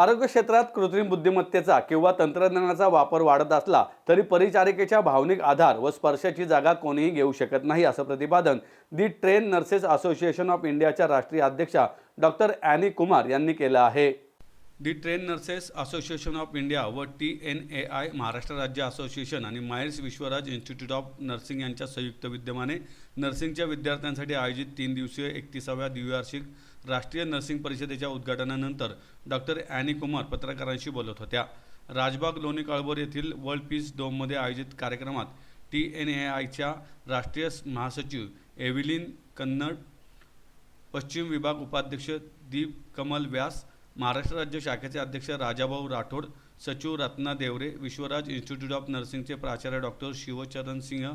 आरोग्य क्षेत्रात कृत्रिम बुद्धिमत्तेचा किंवा तंत्रज्ञानाचा वापर वाढत असला तरी परिचारिकेच्या भावनिक आधार व स्पर्शाची जागा कोणीही घेऊ शकत नाही असं प्रतिपादन the trained nurses association of इंडियाच्या राष्ट्रीय अध्यक्षा डॉक्टर ॲनी कुमार यांनी केलं आहे. The trained nurses association of India व T N A I Maharashtra राज्य असोसिएशन आणि मायर्स विश्वराज इन्स्टिट्यूट ऑफ नर्सिंग यांच्या संयुक्त विद्यमाने नर्सिंगच्या विद्यार्थ्यांसाठी आयोजित तीन दिवसीय एकतीसाव्या द्विवार्षिक राष्ट्रीय नर्सिंग परिषदेच्या उद्घाटनानंतर डॉक्टर ॲनी कुमार पत्रकारांशी बोलत होत्या. राजबाग लोणी काळभोर येथील वर्ल्ड पीस डोममध्ये आयोजित कार्यक्रमात टी एन ए आयच्या राष्ट्रीय महासचिव एव्हिलिन कन्नड पश्चिम विभाग उपाध्यक्ष दीप कमल व्यास महाराष्ट्र राज्य शाखेचे अध्यक्ष राजाभाऊ राठोड सचिव रत्ना देवरे विश्वराज इन्स्टिट्यूट ऑफ नर्सिंगचे प्राचार्य डॉक्टर शिवचरण सिंह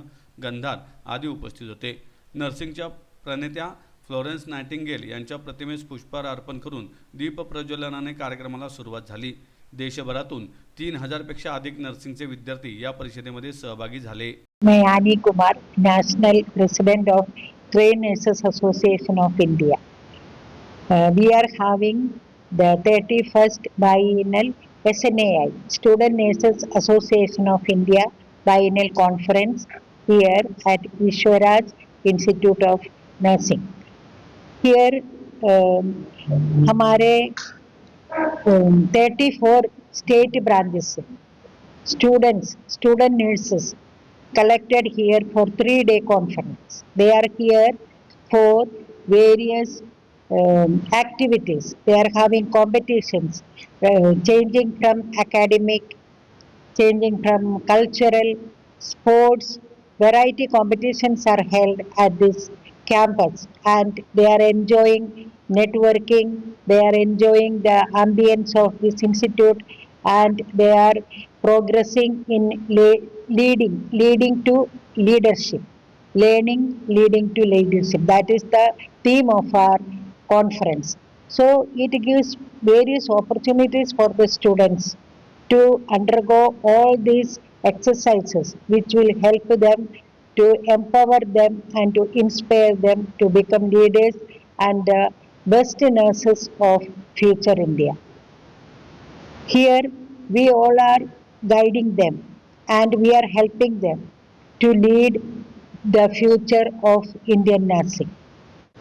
गंधार आदी उपस्थित होते. नर्सिंगच्या प्रणेत्या फ्लोरन्स नाइटिंगेल यांच्या प्रतिमेस पुष्पहार अर्पण करून दीपप्रज्वलनाने कार्यक्रमाला सुरुवात झाली. देशभरातून तीन हजारपेक्षा अधिक नर्सिंग चे विद्यार्थी या परिषदेमध्ये सहभागी झाले. Mayani Kumar national president of trained nurses association of India. We are having thirty first biennial S N A I student nurses association of India bye conference year at Vishwaraj institute of nursing Here um, हमारे thirty four state branches say students, student nurses collected here for three day conference. They are here for various um, activities. They are having competitions, uh, changing from academic, changing from cultural, sports, variety competitions are held at this campus and they are enjoying networking, they are enjoying the ambience of this institute and they are progressing in le- leading, leading to leadership, learning, leading to leadership. That is the theme of our conference. So it gives various opportunities for the students to undergo all these exercises which will help them to empower them and to inspire them to become leaders and the best nurses of future India. Here, we all are guiding them and we are helping them to lead the future of Indian nursing.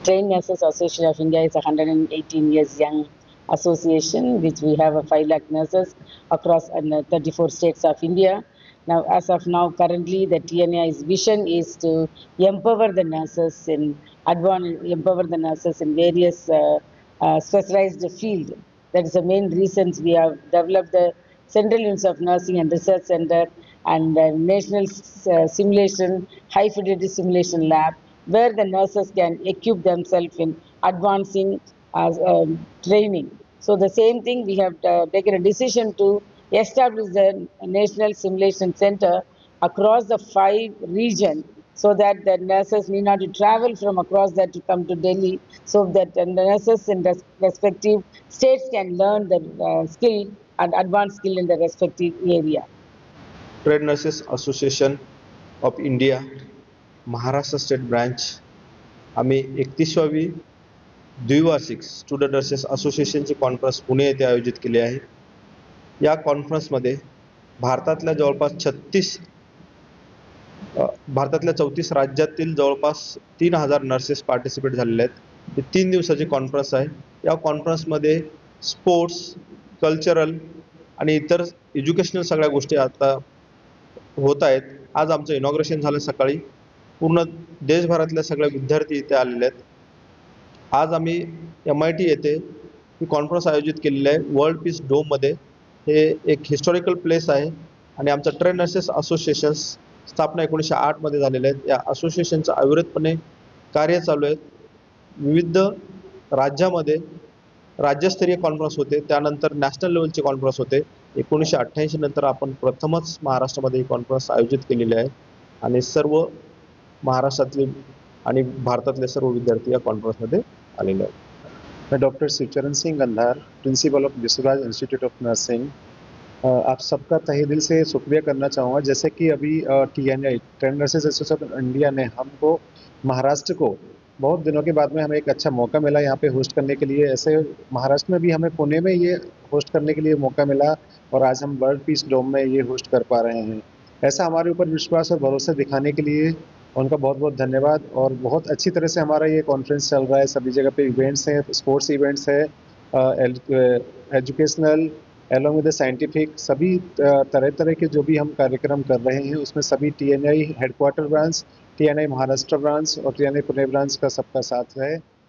Trained Nurses Association of India is a 118 years young association which we have a 5 lakh nurses across uh, 34 states of India. Now, as of now, currently the TNA's vision is to empower the nurses in advance, empower the nurses in various uh, uh, specialized field. That is the main reasons we have developed the Central Units of Nursing and Research Center and uh, National uh, Simulation, High Fidelity Simulation Lab, where the nurses can equip themselves in advancing as um, training. So the same thing we have uh, taken a decision to establish the National Simulation Center across the five region so that the nurses need not to travel from across that to come to Delhi so that the nurses in the respective states can learn the uh, skill and advanced skill in the respective area. Trained nurses association of India Maharashtra state branch आम्ही एकतीसवावी द्विवार्षिक student nurses असोसिएशनची conference Pune येथे आयोजित केली आहे या कॉन्फरन्समध्ये भारतातल्या जवळपास छत्तीस भारतातल्या चौतीस राज्यातील जवळपास तीन हजार नर्सेस पार्टिसिपेट झालेले आहेत. ही तीन दिवसाची कॉन्फरन्स आहे. या कॉन्फरन्समध्ये स्पोर्ट्स कल्चरल आणि इतर एज्युकेशनल सगळ्या गोष्टी आता होत आहेत. आज आमचं इनॉग्रेशन झालं सकाळी. पूर्ण देशभरातल्या सगळ्या विद्यार्थी इथे आलेले आहेत. आज आम्ही एम आय टी येथे ही कॉन्फरन्स आयोजित केलेली आहे. वर्ल्ड पीस डोममध्ये हे एक हिस्टॉरिकल प्लेस आहे आणि आमचं ट्रेन नर्सेस असोसिएशन्स स्थापना एकोणीसशे आठमध्ये झालेल्या आहेत. या असोसिएशनचं अविरतपणे कार्य चालू आहे. विविध राज्यामध्ये राज्यस्तरीय कॉन्फरन्स होते. त्यानंतर नॅशनल लेवलचे कॉन्फरन्स होते. एकोणीसशे अठ्ठ्याऐंशी नंतर आपण प्रथमच महाराष्ट्रामध्ये ही कॉन्फरन्स आयोजित केलेली आहे. आणि सर्व महाराष्ट्रातले आणि भारतातले सर्व विद्यार्थी या कॉन्फरन्समध्ये आलेले आहेत. मैं doctor Shivcharan Singh Gandhar, principal of Vishwaraj institute of nursing. आप सबका तहे दिल से शुक्रिया करना चाहूँगा। जैसे कि अभी T N I trained nurses association India ने हमको, महाराष्ट्र को, बहुत दिनों के बाद में हमें एक अच्छा मौका मिला यहाँ पे होस्ट करने के लिए। ऐसे महाराष्ट्र में भी हमें पुणे में ये होस्ट करने के लिए मौका मिला और आज हम वर्ल्ड पीस डोम में ये होस्ट कर पा रहे हैं। ऐसा हमारे ऊपर विश्वास और भरोसा दिखाने के लिए उनका बहुत बहुत धन्यवाद और बहुत अच्छी तरह से हमारा ये कॉन्फ्रेंस चल रहा है। सभी जगह पे इवेंट्स हैं स्पोर्ट्स इवेंट्स है एजुकेशनल एलोंग विद साइंटिफिक सभी तरह तरह के जो भी हम कार्यक्रम कर रहे हैं, उसमें सभी T N I headquarter branch T N I Maharashtra branch और T N I Pune branch का सबका साथ है।